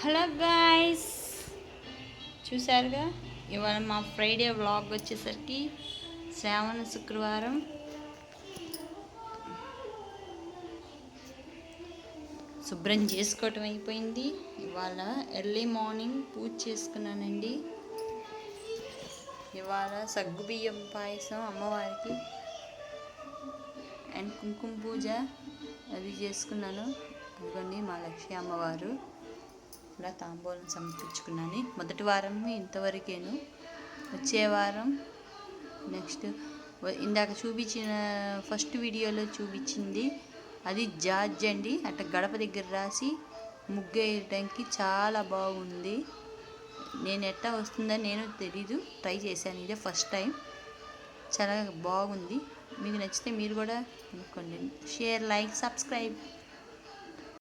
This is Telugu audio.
హలో గాయస్ చూసారుగా ఇవాళ మా ఫ్రైడే వ్లాగ్ వచ్చేసరికి శ్రావణ శుక్రవారం. శుభ్రం చేసుకోవటం అయిపోయింది. ఇవాళ ఎర్లీ మార్నింగ్ పూజ చేసుకున్నానండి. ఇవాళ సగ్గుబియ్యం పాయసం అమ్మవారికి అండ్ కుంకుమ పూజ అది చేసుకున్నాను. అదిగోండి మా లక్ష్మీ అమ్మవారు. ఇలా తాంబూలం సమర్పించుకున్నాను. మొదటి వారం ఇంతవరకేను. వచ్చే వారం నెక్స్ట్ ఇందాక చూపించిన ఫస్ట్ వీడియోలో చూపించింది. అది జార్జ్ అండి. అట్ట గడప దగ్గర రాసి ముగ్గేయడానికి చాలా బాగుంది. నేను ఎట్టా వస్తుందని నేను తెలీదు. ట్రై చేశాను. ఇదే ఫస్ట్ టైం. చాలా బాగుంది. మీకు నచ్చితే మీరు కూడా కొనుక్కోండి. Share like subscribe.